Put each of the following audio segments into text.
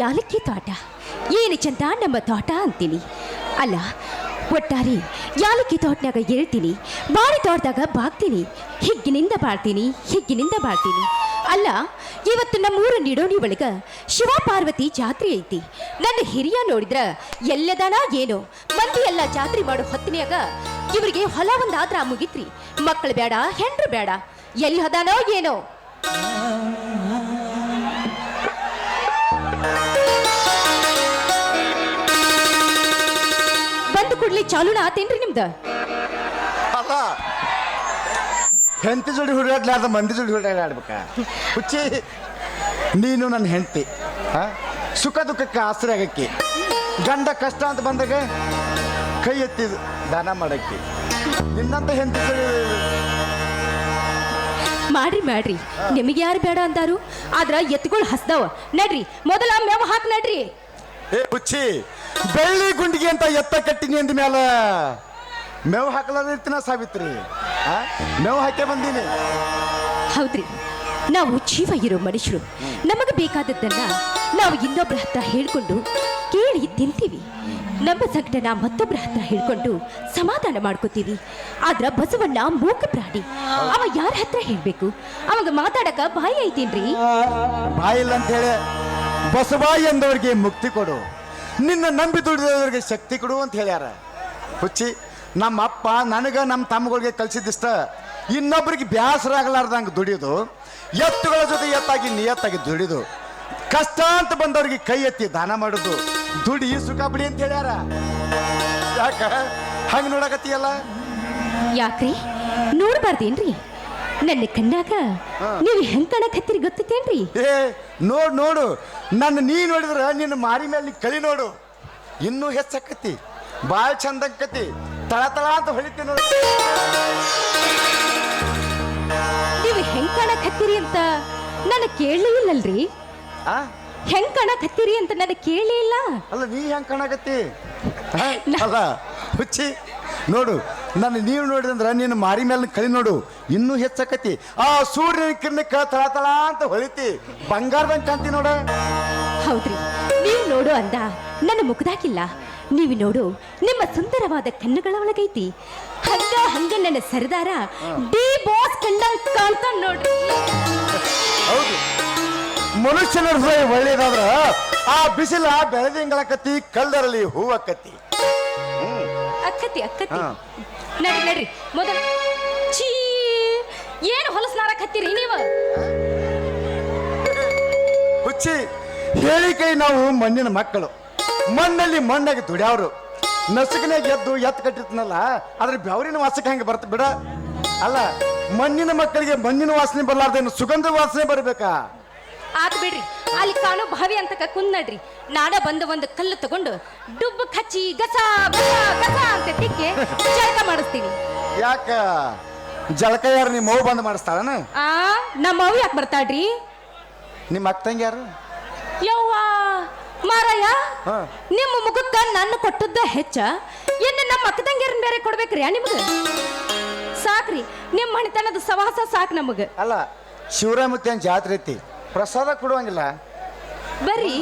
ಯಾಲಕ್ಕಿ ತೋಟ. ಏನು ಚಂದ ನಮ್ಮ ತೋಟ ಅಂತೀನಿ. ಅಲ್ಲ, ಒಟ್ಟಾರೆ ಯಾಲಕ್ಕಿ ತೋಟನಾಗ ಏಳ್ತೀನಿ ಬಾಡಿ ತೋಟದಾಗ ಬಾಗ್ತೀನಿ. ಹಿಗ್ಗಿನಿಂದ ಬಾಳ್ತೀನಿ ಹಿಗ್ಗಿನಿಂದ ಬಾಳ್ತೀನಿ. ಅಲ್ಲ, ಇವತ್ತು ನಮ್ಮೂರ ನಿಡೋಣಿ ಒಳಗ ಶಿವ ಪಾರ್ವತಿ ಜಾತ್ರೆ ಐತಿ. ನನ್ನ ಹಿರಿಯ ನೋಡಿದ್ರ ಎಲ್ಲದಾನ ಏನೋ. ಮಂದಿ ಎಲ್ಲ ಜಾತ್ರೆ ಮಾಡೋ ಹೊತ್ತಿನ್ಯಾಗ ಇವರಿಗೆ ಹೊಲ ಒಂದಾದ್ರ ಮುಗಿತ್ರಿ. ಮಕ್ಕಳು ಬೇಡ ಹೆಂಡ್ರು ಬೇಡ ಎಲ್ಲಿ ಹದಾನೋ ಏನೋ. ಕೂಡ್ಲಿ ಚಾಲೂನ ಆತೇನ್ರಿ ನಿಮ್ದ? ಅಲ್ಲ ಹೆಂಡತಿ ಜೋಡಿ ಹುಡುಗಾಡ್ಲಾರ್ದ ಮಂದಿ ಜೋಡಿ ಹುಡುಗಾಡ್ಬೇಕ ಹುಚ್ಚಿ ನೀನು ನನ್ನ ಹೆಂಡತಿ ಸುಖ ದುಃಖಕ್ಕೆ ಆಸರೆ ಆಗಕ್ಕೆ. ಗಂಡ ಕಷ್ಟ ಅಂತ ಬಂದಾಗ ಕೈ ಎತ್ತಿ ದಾನ ಮಾಡಕ್ಕೆ. ನಿನ್ನಂತ ಹೆಂಡತಿ ಮಾಡ್ರಿ ಮಾಡ್ರಿ. ನಿಮಗೆ ಯಾರು ಬೇಡ ಅಂತಾರು ಆದ್ರ ಎತ್ತುಗಳು ಹಸ್ದವ. ನಡ್ರಿ ಮೊದಲ ಮೇವ ಹಾಕ್ ನಡ್ರಿ. ಏ ಹುಚ್ಚಿ ಬೆಳ್ಳಿ ಗುಂಡಿಗೆ ಅಂತ ಎತ್ತ ಕಟ್ಟಿನಿ ಅಂದ ಮ್ಯಾಲ. ಮೇವು ಹಾಕಲಾದಿರ್ತೀನ ಸಾವಿತ್ರಿ? ಮೇವು ಹಾಕೇ ಬಂದೀನಿ. ಹೌದ್ರಿ. ನಾವು ಜೀವ ಇರೋ ಮನುಷ್ಯರು. ನಮಗೆ ಬೇಕಾದದ್ದನ್ನ ನಾವು ಇನ್ನೊಬ್ಬರ ಹತ್ರ ಹೇಳ್ಕೊಂಡು ಕೇಳಿ ತಿಂತೀವಿ. ನಮ್ಮ ಸಂಕಟನ ಮತ್ತೊಬ್ಬರ ಹತ್ರ ಹೇಳ್ಕೊಂಡು ಸಮಾಧಾನ ಮಾಡ್ಕೋತೀವಿ. ಆದ್ರ ಬಸವಣ್ಣ ಮೂಕ ಪ್ರಾಣಿ. ಅವ ಯಾರ ಹತ್ರ ಹೇಳ್ಬೇಕು? ಅವಾಗ ಮಾತಾಡಕ ಬಾಯಿ ಐತೇನ್ರಿ? ಬಾಯಿಲ್ಲ ಅಂತ ಹೇಳಿ ಬಸವ ಎಂದವರಿಗೆ ಮುಕ್ತಿ ಕೊಡು. ನಿನ್ನ ನಂಬಿ ದುಡಿದವರಿಗೆ ಶಕ್ತಿ ಕೊಡು ಅಂತ ಹೇಳ್ಯಾರ. ಹುಚ್ಚಿ, ನಮ್ಮ ಅಪ್ಪ ನನಗೆ ನಮ್ಮ ತಮ್ಮಗಳಿಗೆ ಕಲಿಸಿದ್ದಿಷ್ಟ ಇನ್ನೊಬ್ಬರಿಗೆ ಬ್ಯಾಸರ ಆಗಲಾರ್ದಂಗೆ ದುಡಿಯೋದು ಎತ್ತುಗಳ ಜೊತೆ ಎತ್ತಾಗಿ ನಿಯತ್ತಾಗಿ ದುಡಿದು, ಕಷ್ಟ ಅಂತ ಬಂದವ್ರಿಗೆ ಕೈ ಎತ್ತಿ ದಾನ ಮಾಡುದು, ದುಡಿ ಸುಖ ಬಿಡಿ ಅಂತ ಹೇಳ್ಯಾರ. ಯಾಕ? ಹಂಗೆ ನೋಡಕತ್ತೀಯಲ್ಲ? ಯಾಕ್ರಿ? ನೋಡ್ಬಾರ್ದೇನ್ರಿ? ನನ್ನ ಕಣ್ಣಾಗ ನೀವು ಹೆಂಗ್ ಕಾಣಕತ್ತೀರಿ ಗೊತ್ತೈತೇನ್ರಿ? ಏ ನೋಡು ನೋಡು. ನನ್ನ ನೀ ನೋಡಿದ್ರ ನಿನ್ನ ಮಾರಿ ಮೇಲೆ ಕಳಿ ನೋಡು. ಇನ್ನೂ ಹೆಚ್ಚಕ್ಕತಿ ಭಾಳ ಕತಿ ತಳ ತಳ ಅಂತ ಹೊಳಿತಿ ನೋಡು. ನೀವು ಹೆಂಗ್ ಕಾಣಕತ್ತೀರಿ ಅಂತ ನಾನು ಕೇಳಲೇ ಇಲ್ಲಲ್ರಿ? ಆ? ಹೆಂಗ್ ಕಾಣಕತ್ತೀರಿ ಅಂತ ನನಗೆ ಕೇಳೇ ಇಲ್ಲ. ಅಲ್ಲ ನೀ ಹೆಂಗ್ ಕಾಣಕತ್ತಿ? ಅಲ್ಲ ಹುಚ್ಚಿ. ನೋಡು ನನ್ನ ನೀವು ನೋಡಿದಂದ್ರ ನಿನ್ನ ಮಾರಿ ಮೇಲೆ ಕಳಿ ನೋಡು ಇನ್ನೂ ಹೆಚ್ಚಕತಿ. ಆ ಸೂರ್ಯನ ಕಿರಣಕ್ಕೆ ತಳ ತಳ ಅಂತ ಹೊಳಿತಿ. ಬಂಗಾರದಂಗೆ ಕಾಂತಿ ನೋಡ. ಹೌದ್ರಿ ನೀವು ನೋಡು ಅಂದ ನನ್ನ ಮುಖದಾಗಿಲ್ಲ. ನೀವು ನೋಡು ನಿಮ್ಮ ಸುಂದರವಾದ ಕಣ್ಣುಗಳ ಒಳಗೈತಿ. ಹಂಗ ಹಂಗ ನನ್ನ ಸರದಾರ ಡಿ ಬಾಸ್ ಕಂಡಂಗ್ ಕಾಂತ ನೋಡ್ರಿ. ಹೌದು. ಮನುಷ್ಯನ ಹೃದಯ ಒಳ್ಳೇದಾದ್ರ ಆ ಬಿಸಿಲ ಬೆಳೆದಿಂಗಳಕತಿ ಕಲ್ಲರಲ್ಲಿ ಹೂವಕ್ಕತ್ತಿ ಅಕ್ಕತಿ ಅಕ್ಕತಿ. ಹಾ. ನಡ್ರಿ ನಡ್ರಿ ಮೊದಲ. ಛೀ. ಏನು ಹೊಲಸ್ ನಾರಕತ್ತೀರಿ ನೀವು? ಹುಚ್ಚಿ ಹೇಳಿಕೈ ನಾವು ಮಣ್ಣಿನ ಮಕ್ಕಳು. ಮಣ್ಣಲ್ಲಿ ಮಣ್ಣಾಗಿ ದುಡ್ಯಾವ್ರು. ನಸುಕನೇ ಎದ್ದು ಎತ್ತು ಕಟ್ಟಿರ್ತೀನಲ್ಲ ಅದ್ರ ಬೆವರಿನ ವಾಸಕ್ಕೆ ಹಂಗೆ ಬರ್ತ ಬಿಡ? ಅಲ್ಲ ಮಣ್ಣಿನ ಮಕ್ಕಳಿಗೆ ಮಣ್ಣಿನ ವಾಸನೆ ಬರಲಾರ್ದೇನು ಸುಗಂಧ ವಾಸನೆ ಬರಬೇಕಾ? ಆತ್ ಬಿಡ್ರಿ. ಅಲ್ಲಿ ಕಾಣೋ ಭಾವಿ ಅಂತ ಕುನ್ನಡ್ರಿ ನಾಡ ಬಂದ ಒಂದು ಕಲ್ಲು ತಗೊಂಡು ಡುಬ್ಬು ಕಚ್ಚಿ ಗಸ ಗಸ ಗಸ ಅಂತ ತಿಕ್ಕಿ ಜಳಕ ಮಾಡಿಸ್ತೀನಿ. ಯಾಕ? ಜಳಕ ಯಾರು ನಿಮ್ಮ ಮಗು ಬಂದು ಮಾಡಿಸ್ತಾಳನ? ಆ ನಮ್ಮ ಅವ್ ಯಾಕೆ ಬರ್ತಾಳ್ರಿ ನಿಮ್ಮ ಅಕ್ಕ ತಂಗಿ ಯಾರು ಯವ್ವ ಮಾರಯ್ಯ ಹಾ. ನಿಮ್ಮ ಮುಖಕ್ಕ ನನ್ನ ಕೊಟ್ಟದ್ದ ಹೆಚ್ಚ. ಇನ್ನು ನಮ್ಮ ಅಕ್ಕದಂಗಿರನ್ ಬೇರೆ ಕೊಡ್ಬೇಕ್ರಿ ನಿಮ್ಗೆ? ಸಾಕ್ರಿ ನಿಮ್ಮ ಮಣಿತನದ ಸವಾಸ ಸಾಕ್ ನಮಗೆ. ಅಲ್ಲ ಶಿವರಾಮ ಅಂತ ಜಾತ್ರೆ ಐತಿ? ಪ್ರಸಾದ ಕೊಡುವಂಗಿಲ್ಲ. ಬರ್ರಿ.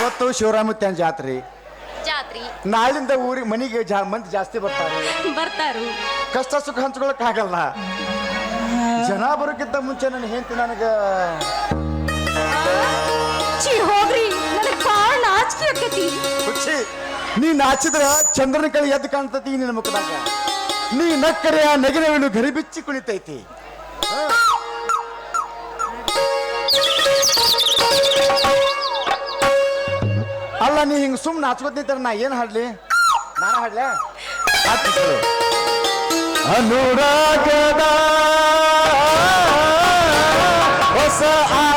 ಇವತ್ತು ಶಿವರಾಮೂರ್ತಿ ಅಂತ ಜಾತ್ರೆ. ಜಾತ್ರಿ. ನಾಳಿಂದ ಊರಿಗೆ ಮನೆಗೆ ಜಾ ಮಂದಿ ಜಾಸ್ತಿ ಬರ್ತಾರೆ. ಬರ್ತಾರು. ಕಷ್ಟ ಸುಖ ಹಂಚ್ಕೊಳಕ್ ಆಗಲ್ಲ ಜನ ಬರೋಕ್ಕಿಂತ ಮುಂಚೆ ನನ್ನ ಹೆಂಡತಿ ನನಗ ಆಕತಿ ಹುಚ್ಚಿ, ನೀ ನಾಚಿದ್ರ ಚಂದ್ರನ ಕಳಿ ಎದ್ದು ಕಾಣ್ತತಿ ನಿನ್ನ ಮುಖದಾಗ. ನೀ ನಕ್ಕರೆ ಆ ನಗಿನವೇನು ಗರಿಬಿಚ್ಚಿ ಕುಳಿತೈತಿ. ಅಲ್ಲ, ನೀ ಹಿಂಗ ಸುಮ್ಮನೆ ನಾಚ್ಕೋತ ನಾ ಏನ್ ಹಾಡ್ಲಿ? ನಾನು ಹಾಡ್ಲೆ. ಅನುರಾಗದ ಹೊಸ ಆನಂದವೋ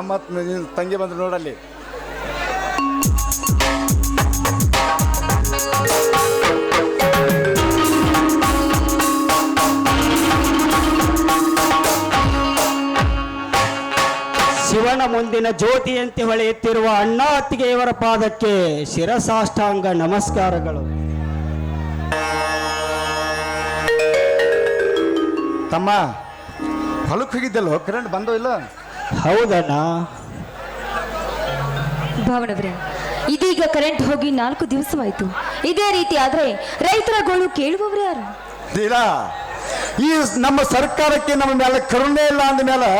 ನನ್ನ ತಂಗಿ ಬಂದ್ರು ನೋಡಲ್ಲಿ. ಶಿವನ ಮುಂದಿನ ಜ್ಯೋತಿಯಂತೆ ಹೊಳೆಯುತ್ತಿರುವ ಅಣ್ಣ ಅತ್ತಿಗೆಯವರ ಪಾದಕ್ಕೆ ಶಿರಸಾಷ್ಟಾಂಗ ನಮಸ್ಕಾರಗಳು. ತಮ್ಮ ಹೊಲಕ್ಕೆ ಹೋಗಿದ್ದಲ್ಲ ಕರೆಂಟ್ ಬಂದೋ ಇಲ್ಲ? ಹೌದಣ್ಣ. ಭಾವನವ್ರೆ ಇದೀಗ ಕರೆಂಟ್ ಹೋಗಿ ನಾಲ್ಕು ದಿವಸವಾಯಿತು. ಇದೇ ರೀತಿ ಆದ್ರೆ ರೈತರ ಗೋಳು ಕೇಳುವವರು ಯಾರು? ಈ ನಮ್ಮ ಸರ್ಕಾರಕ್ಕೆ ನಮ್ಮ ಮೇಲೆ ಕರುಣೆ ಇಲ್ಲ ಅಂದ ಮೇಲೆ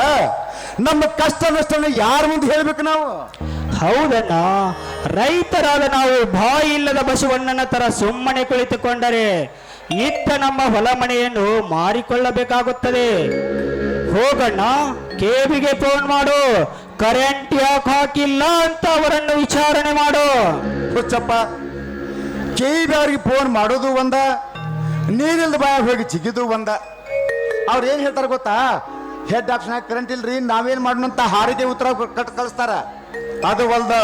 ನಮ್ಮ ಕಷ್ಟ ನಷ್ಟ ಯಾರ ಮುಂದೆ ಹೇಳ್ಬೇಕು ನಾವು? ಹೌದಣ್ಣ. ರೈತರಾದ ನಾವು ಬಾಯಿ ಇಲ್ಲದ ಬಸವಣ್ಣನ ತರ ಸುಮ್ಮನೆ ಕುಳಿತುಕೊಂಡರೆ ಇತ್ತ ನಮ್ಮ ಹೊಲ ಮನೆಯನ್ನು ಮಾರಿಕೊಳ್ಳಬೇಕಾಗುತ್ತದೆ. ಹೋಗಣ್ಣ, ಕೇಬಿಗೆ ಫೋನ್ ಮಾಡು ಕರೆಂಟ್ ಯಾಕೆ ಹಾಕಿಲ್ಲ ಅಂತ ಅವರನ್ನು ವಿಚಾರಣೆ ಮಾಡು. ಹುಚ್ಚಪ್ಪ ಕೆ ಅವ್ರಿಗೆ ಫೋನ್ ಮಾಡೋದು ಒಂದ, ನೀರಿಲ್ದ ಬಾಯ ಹೋಗಿ ಜಿಗಿದು ಒಂದ. ಅವ್ರು ಏನು ಹೇಳ್ತಾರೆ ಗೊತ್ತಾ? ಹೆಡ್ ಆಪ್ಷನ್ ಕರೆಂಟ್ ಇಲ್ರಿ, ನಾವೇನ್ ಮಾಡೋಣ ಅಂತ ಹಾರಿಗೆ ಉತ್ತರ ಕಟ್, ಕಳಿಸ್ತಾರ. ಅದು ಅಲ್ದ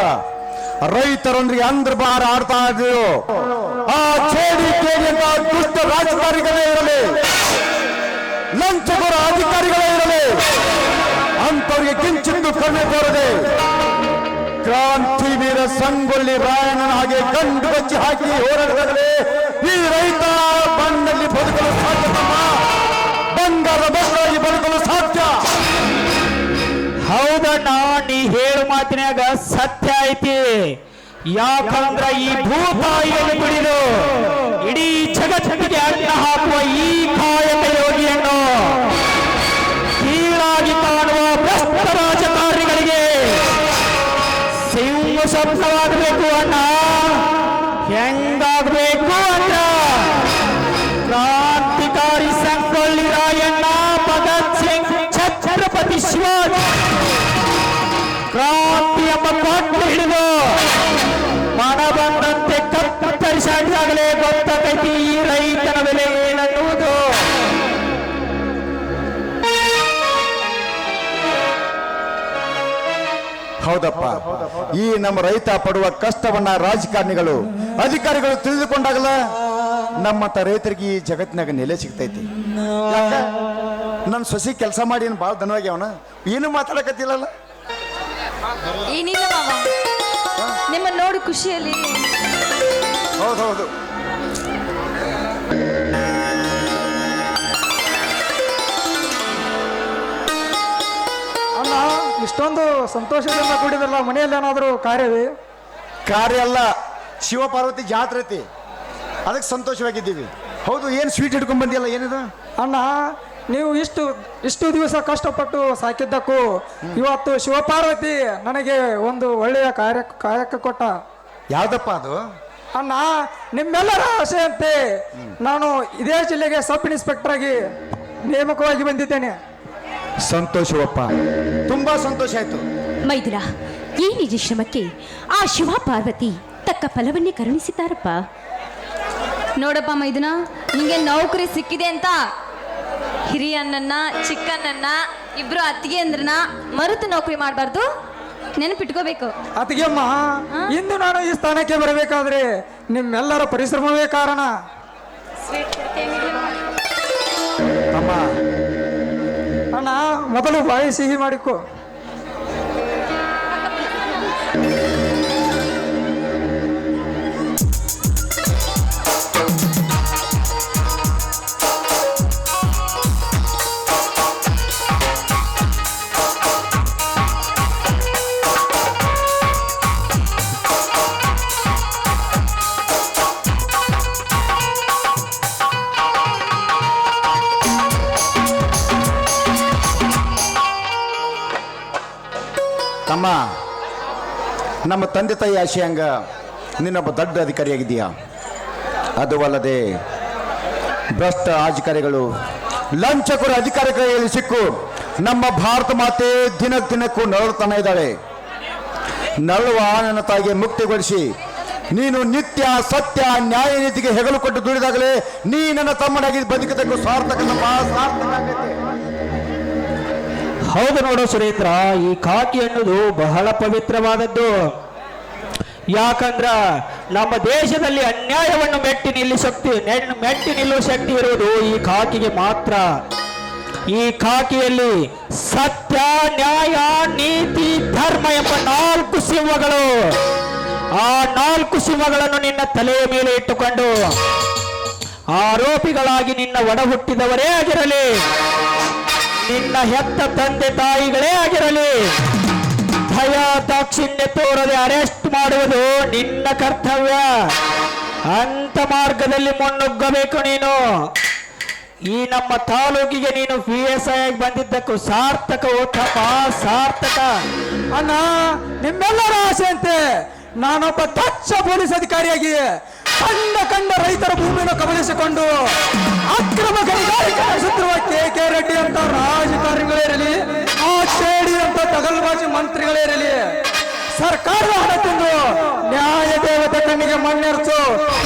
ರೈತರೊಂದಿಗೆ ಅಂದ್ರ ಬಾರ ಆಡ್ತಾ ಇದ್ರು ಆ ರಾಜಕಾರಿಗಳೇ ಇರಲಿ. ಲಂಚಗೊರ ಅಧಿಕಾರಿಗಳೇ ಇರಲಿ. ಅಂತವ್ರಿಗೆ ಕಿಂಚಿತ್ತು ಕಣ್ಣೆ ತೋರದೆ. ಕ್ರಾಂತಿ ವೀರ ಸಂಗೊಳ್ಳಿ ರಾಯಣ್ಣನ ಹಾಗೆ ಗಂಡು ಬಚ್ಚಿ ಹಾಕಿ ಹೋರಾಡಿದರೆ ಈ ರೈತ ಮಣ್ಣಲ್ಲಿ ಬದುಕಲು ಸಾಧ್ಯ ತಮ್ಮ. ಬಂಗಾರ ಬಸ್ಸಾಗಿ ಬದುಕಲು ಸಾಧ್ಯ. ಹೌದಣ್ಣ, ನೀ ಹೇಳು ಮಾತಿನಾಗ ಸತ್ಯ ಐತಿ. ಯಾಕಂದ್ರ ಈ ಭೂತಾಯಿಯನ್ನು ಬಿಡಿದು ಇಡೀ ಜಗತ್ತಿಗೆ ಅನ್ನ ಹಾಕುವ ಈ ಸಿಂಹ ಸ್ವಪ್ನವಾಗಬೇಕು ಅಣ್ಣ ಹೆಂಗಾಗಬೇಕು ಅಣ್ಣ ಕ್ರಾಂತಿಕಾರಿ ಸಂಗೊಳ್ಳಿ ರಾಯಣ್ಣ ಭಗತ್ ಸಿಂಗ್ ಛತ್ರಪತಿ ಶಿವಾಜಿ ಕ್ರಾಂತಿ ಎಂಬ ಪಟ್ಟು ಹಿಡಿದು ಮನ ಬಂದಂತೆ ಕತ್ತರಿಸಾಗಲೇ ಗೊತ್ತಾಗೈತಿ ಈ ರೈತನ ಬೆಲೆ ಹೌದಪ್ಪ. ಈ ನಮ್ಮ ರೈತ ಪಡುವ ಕಷ್ಟವನ್ನ ರಾಜಕಾರಣಿಗಳು ಅಧಿಕಾರಿಗಳು ತಿಳಿದುಕೊಂಡಾಗಲ್ಲ? ನಮ್ಮಂತ ರೈತರಿಗೆ ಈ ಜಗತ್ತಿನಾಗ ನೆಲೆ ಸಿಗ್ತೈತಿ? ನನ್ನ ಸೊಸಿ ಕೆಲಸ ಮಾಡಿ ಏನು ಭಾಳ ದನವಾಗ್ಯಾವನ ಏನು ಮಾತಾಡಕತ್ತಿಲ್ಲಲ್ಲ? ಏನಿಲ್ಲ ಮಾವ. ನಿಮ್ಮ ನೋಡಿ ಖುಷಿಯಲ್ಲಿ. ಹೌದು ಹೌದು ಅಣ್ಣ. ಇಷ್ಟೊಂದು ಸಂತೋಷದಿಂದ ಕೂಡಿದಲ್ಲ ಮನೆಯಲ್ಲಿ ಏನಾದರೂ ಕಾರ್ಯವೇ ಕಾರ್ಯ ಅಲ್ಲ ಶಿವಪಾರ್ವತಿ ಜಾತ್ರೆ ಐತಿ. ಅದಕ್ಕೆ ಸಂತೋಷವಾಗಿದ್ದೀವಿ. ಹೌದು ಏನು ಸ್ವೀಟ್ ಹಿಡ್ಕೊಂಡ್ ಬಂದಿಯಲ್ಲ ಏನಿದು? ಅಣ್ಣ ನೀವು ಇಷ್ಟು ಇಷ್ಟು ದಿವಸ ಕಷ್ಟಪಟ್ಟು ಸಾಕಿದ್ದಕ್ಕೂ ಇವತ್ತು ಶಿವಪಾರ್ವತಿ ನನಗೆ ಒಂದು ಒಳ್ಳೆಯ ಕಾರ್ಯ ಕಾರ್ಯಕ್ಕೆ ಕೊಟ್ಟ. ಯಾವ್ದಪ್ಪ ಅದು? ಅಣ್ಣ ನಿಮ್ಮೆಲ್ಲರ ಆಶೆಯಂತೆ ನಾನು ಇದೇ ಜಿಲ್ಲೆಗೆ ಸಬ್ ಇನ್ಸ್ಪೆಕ್ಟರ್ ಆಗಿ ನೇಮಕವಾಗಿ ಬಂದಿದ್ದೇನೆ. ಸಂತೋಷವಪ್ಪ. ತುಂಬಾ ಸಂತೋಷ ಆಯ್ತು. ಮೈದಿಲ ಈ ನಿಜ ಶ್ರಮಕ್ಕೆ ಆ ಶಿವ ಪಾರ್ವತಿ ತಕ್ಕ ಫಲವನ್ನೇ ಕರುಣಿಸಿದ್ದಾರಪ್ಪ. ನೋಡಪ್ಪ ಮೈದುನ ನಿಮಗೆ ನೌಕರಿ ಸಿಕ್ಕಿದೆ ಅಂತ. ಹಿರಿಯಣ್ಣನ್ನ ಚಿಕ್ಕಣ್ಣನ್ನ ಇಬ್ರು ಅತ್ತಿಗೆ ಅಂದ್ರನ್ನ ಮರೆತು ನೌಕರಿ ಮಾಡಬಾರ್ದು. ನೆನಪಿಟ್ಕೋಬೇಕು. ಅತ್ತಿಗೆಮ್ಮ ಇಂದು ನಾನು ಈ ಸ್ಥಾನಕ್ಕೆ ಬರಬೇಕಾದ್ರೆ ನಿಮ್ಮೆಲ್ಲರ ಪರಿಶ್ರಮವೇ ಕಾರಣ. ಅಮ್ಮ ಅಣ್ಣ ಮೊದಲು ಬಾಯಿ ಸಿಹಿ ಮಾಡಿಕೊ. ನಮ್ಮ ತಂದೆ ತಾಯಿ ಆಶಯಂಗ ಹಂಗ, ನೀನೊಬ್ಬ ದೊಡ್ಡ ಅಧಿಕಾರಿಯಾಗಿದ್ದೀಯಾ? ಅದು ಅಲ್ಲದೆ, ಭ್ರಷ್ಟ ಅಧಿಕಾರಿಗಳು, ಲಂಚಕರ ಕೈಯಲ್ಲಿ ಸಿಕ್ಕು, ನಮ್ಮ ಭಾರತ ಮಾತೆ ದಿನ ದಿನಕ್ಕೂ ನರಳುತ್ತಾನೆ ಇದ್ದಾಳೆ. ನರಳುವ ನನ್ನ ತಾಯಿಗೆ ಮುಕ್ತಿಗೊಳಿಸಿ, ನೀನು ನಿತ್ಯ ಸತ್ಯ ನ್ಯಾಯ ನೀತಿಗೆ ಹೆಗಲು ಕೊಟ್ಟು ದುಡಿದಾಗಲೇ ನೀ ನನ್ನ ತಮ್ಮನಾಗಿ ಬದುಕದಕ್ಕೂ ಸಾರ್ಥಕ ಹೌದು ನೋಡು ಸುರೇಂದ್ರ ಈ ಕಾಕಿ ಅನ್ನೋದು ಬಹಳ ಪವಿತ್ರವಾದದ್ದು. ಯಾಕಂದ್ರ ನಮ್ಮ ದೇಶದಲ್ಲಿ ಅನ್ಯಾಯವನ್ನು ಮೆಟ್ಟಿ ನಿಲ್ಲಿಸಕ್ತಿ ಮೆಟ್ಟಿ ನಿಲ್ಲುವ ಶಕ್ತಿ ಇರುವುದು ಈ ಖಾಕಿಗೆ ಮಾತ್ರ. ಈ ಖಾಕಿಯಲ್ಲಿ ಸತ್ಯ, ನ್ಯಾಯ, ನೀತಿ, ಧರ್ಮ ಎಂಬ ನಾಲ್ಕು ಸಿಂಹಗಳು. ಆ ನಾಲ್ಕು ಸಿಂಹಗಳನ್ನು ನಿನ್ನ ತಲೆಯ ಮೇಲೆ ಇಟ್ಟುಕೊಂಡು ಆರೋಪಿಗಳಾಗಿ ನಿನ್ನ ಒಡ ಹುಟ್ಟಿದವರೇ ಆಗಿರಲಿ. ನಿನ್ನ ಹೆತ್ತ ತಂದೆ ತಾಯಿಗಳೇ ಆಗಿರಲಿ. ಭಯ ದಾಕ್ಷಿಣ್ಯ ತೋರದೆ ಅರೆಸ್ಟ್ ಮಾಡುವುದು ನಿನ್ನ ಕರ್ತವ್ಯ. ಅಂತ ಮಾರ್ಗದಲ್ಲಿ ಮುನ್ನುಗ್ಗಬೇಕು ನೀನು. ಈ ನಮ್ಮ ತಾಲೂಕಿಗೆ ನೀನು ಪಿ ಎಸ್ ಐ ಆಗಿ ಬಂದಿದ್ದಕ್ಕೂ ಸಾರ್ಥಕ ಓಟಪ್ಪ ಸಾರ್ಥಕ. ಅಣ್ಣ, ನಿಮ್ಮೆಲ್ಲರ ಆಸೆಯಂತೆ ನಾನೊಬ್ಬ ದಕ್ಷ ಪೊಲೀಸ್ ಅಧಿಕಾರಿಯಾಗಿ ಕಂಡ ಕಂಡ ರೈತರ ಭೂಮಿಯನ್ನು ಕಬಳಿಸಿಕೊಂಡು ಅಕ್ರಮ ತಗಲ್ಬಾಜಿ ಮಂತ್ರಿಗಳಿರಲಿ ಸರ್ಕಾರದ ಹಣ ತಿಂದು ನ್ಯಾಯ ದೇವತೆ ಕಣ್ಣಿಗೆ ಮಣ್ಣೆರಚು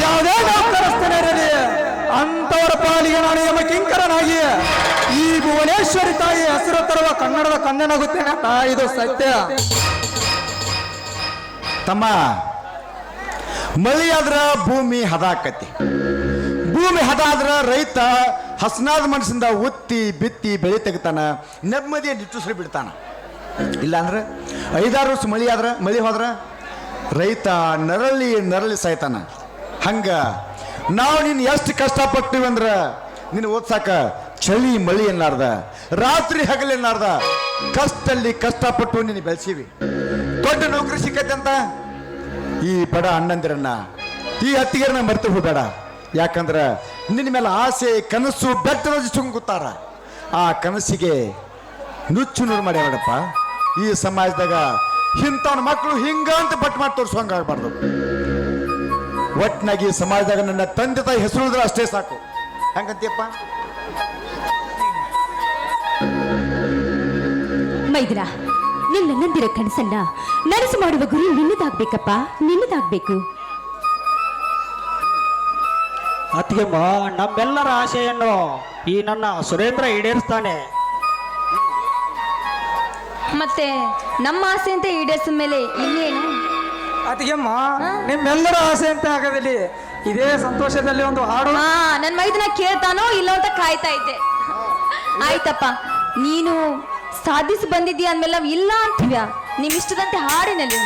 ಯಾವುದೇ ನೌಕರಸ್ಥನೇ ಇರಲಿ ಅಂತವರ ಪಾಲಿಗೆ ನಾನು ಎಂಬ ಕಿಂಕರನಾಗಿ ಈ ಭುವನೇಶ್ವರಿ ತಾಯಿ ಹಸಿರು ತರುವ ಕನ್ನಡದ ಕಂದನಾಗುತ್ತೇನೆ ಅಣ್ಣ, ಇದು ಸತ್ಯ. ತಮ್ಮ ಮಳಿ ಆದ್ರ ಭೂಮಿ ಹದ ಆಕತಿ ಭೂಮಿ ಹದ ಆದ್ರ ರೈತ ಹಸನಾದ ಮನಸ್ಸಿಂದ ಉತ್ತಿ ಬಿತ್ತಿ ಬೆಳೆ ತೆಗಿತಾನ ನೆಮ್ಮದಿಯ ನಿಟ್ಟುಸಿರು ಬಿಡ್ತಾನ. ಇಲ್ಲಾಂದ್ರೆ ಐದಾರು ವರ್ಷ ಮಳಿ ಆದ್ರೆ, ಮಳಿ ಹೋದ್ರೆ ರೈತ ನರಳಿ ನರಳಿ ಸಾಯ್ತಾನ. ಹಂಗ ನಾವು ನೀನು ಎಷ್ಟು ಕಷ್ಟಪಟ್ಟಿವಿ ಅಂದ್ರೆ ನೀನು ಓದ್ಸಾಕ ಚಳಿ, ಮಳಿ ಎನ್ನಾರ್ದ ರಾತ್ರಿ ಹಗಲು ಎನ್ನಾರ್ದ ಕಷ್ಟಲ್ಲಿ ಕಷ್ಟಪಟ್ಟು ನೀನು ಬೆಳೆಸೀವಿ. ದೊಡ್ಡ ನೌಕರಿ ಸಿಕ್ಕೈತೆ ಅಂತ ಈ ಬಡ ಅಣ್ಣಂದಿರನ್ನ, ಈ ಹತ್ತಿಗೆರನ್ನ ಮರ್ತು ಹೋಗಬೇಡ. ಯಾಕಂದ್ರ ನಿನ್ನ ಮೇಲೆ ಆಸೆ, ಕನಸು ಬೆಟ್ಟದ ಚುಂಗುತ್ತಾರ ಆ ಕನಸಿಗೆ ನುಚ್ಚು ನೂರು ಮಾಡ್ಯಾರಪ್ಪ ಈ ಸಮಾಜದಾಗ ಇಂಥವ್ನ ಮಕ್ಕಳು ಹಿಂಗ ಅಂತ ಬಟ್ ಮಾಡಿ ತೋರಿಸೋಂಗಾಗಬಾರ್ದು ಒಟ್ನಾಗಿ ಈ ಸಮಾಜದಾಗ ನನ್ನ ತಂದೆ ತಾಯಿ ಹೆಸರು ಅಷ್ಟೇ ಸಾಕು. ಹಂಗಂತೀಯಪ್ಪ? ಮೈದಿರ ನಿನ್ನ ನಂದಿರ ಕನಸನ್ನ ನನಸು ಮಾಡುವ ಗುರಿ ನಿನ್ನದಾಗ್ಬೇಕಪ್ಪ ನಿನ್ನದಾಗ್ಬೇಕು. ಅತ್ತಿಗೆಮ್ಮ ನಮ್ಮೆಲ್ಲರ ಆಶೆಯನ್ನು ಈ ನನ್ನ ಸುರೇಂದ್ರ ಈಡೇರಿಸ್ತಾನೆ. ಮತ್ತೆ ನಮ್ಮ ಆಸೆ ಅಂತ ಈಡೇರಿಸಿದ ಮೇಲೆ ಇನ್ನೇನು? ಅದಕ್ಕೆಮ್ಮ ನಿಮ್ಮೆಲ್ಲರ ಆಸೆ ಅಂತ ಆಗದಲ್ಲಿ ಇದೇ ಸಂತೋಷದಲ್ಲಿ ಒಂದು ಹಾಡು? ನನ್ನ ನನ್ ಮೈದನ ಕೇಳ್ತಾನೋ ಇಲ್ಲ ಅಂತ ಕಾಯ್ತಾ ಇದ್ದೆ. ಆಯ್ತಪ್ಪ ನೀನು ಸಾಧಿಸಿ ಬಂದಿದ್ದೀಯ ಅಂದ್ಮೇಲೆ ನಾವು ಇಲ್ಲ ಅಂತೀವ್ಯಾ? ನಿಮ್ ಇಷ್ಟದಂತೆ ಹಾಡಿನಲ್ಲಿ?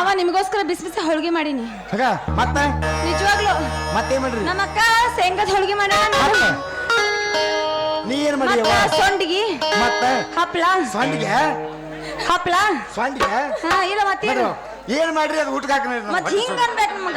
ಮಾವ ನಿಮಗೋಸ್ಕರ ಬಿಸಿ ಬಿಸಿ ಹೋಳಿಗೆ ಮಾಡೀನಿ. ಅಕ್ಕ ಮತ್ತೆ? ನಿಜವಾಗ್ಲೂ. ಮತ್ತೇನ್ ಮಾಡ್ರಿ? ನಮ್ಮ ಅಕ್ಕ ಶೇಂಗದ ಹೋಳಿಗೆ ಮಾಡ ಮತ್ತೆ? ನೀ ಏನ್ ಮತ್ತ ಸೊಂಡಿಗಿ ಸೊಂಡಿಗೆ. ಮತ್ತೆ? ಹಪ್ಳ. ಸ್ವಂಡಿಗೆ ಹಪ್ಳ. ಸೊಂಡಿಗೆ? ಹಾ ಇಲ್ಲ ಮತ್ತೇನು? ಏನ್ ಮಾಡ್ರಿ ಅದು ಊಟಕ್ಕೆ ಹಾಕಿ ಮತ್ತೆ ಹಿಂಗ ಅನ್ಬೇಕು ನಮಗ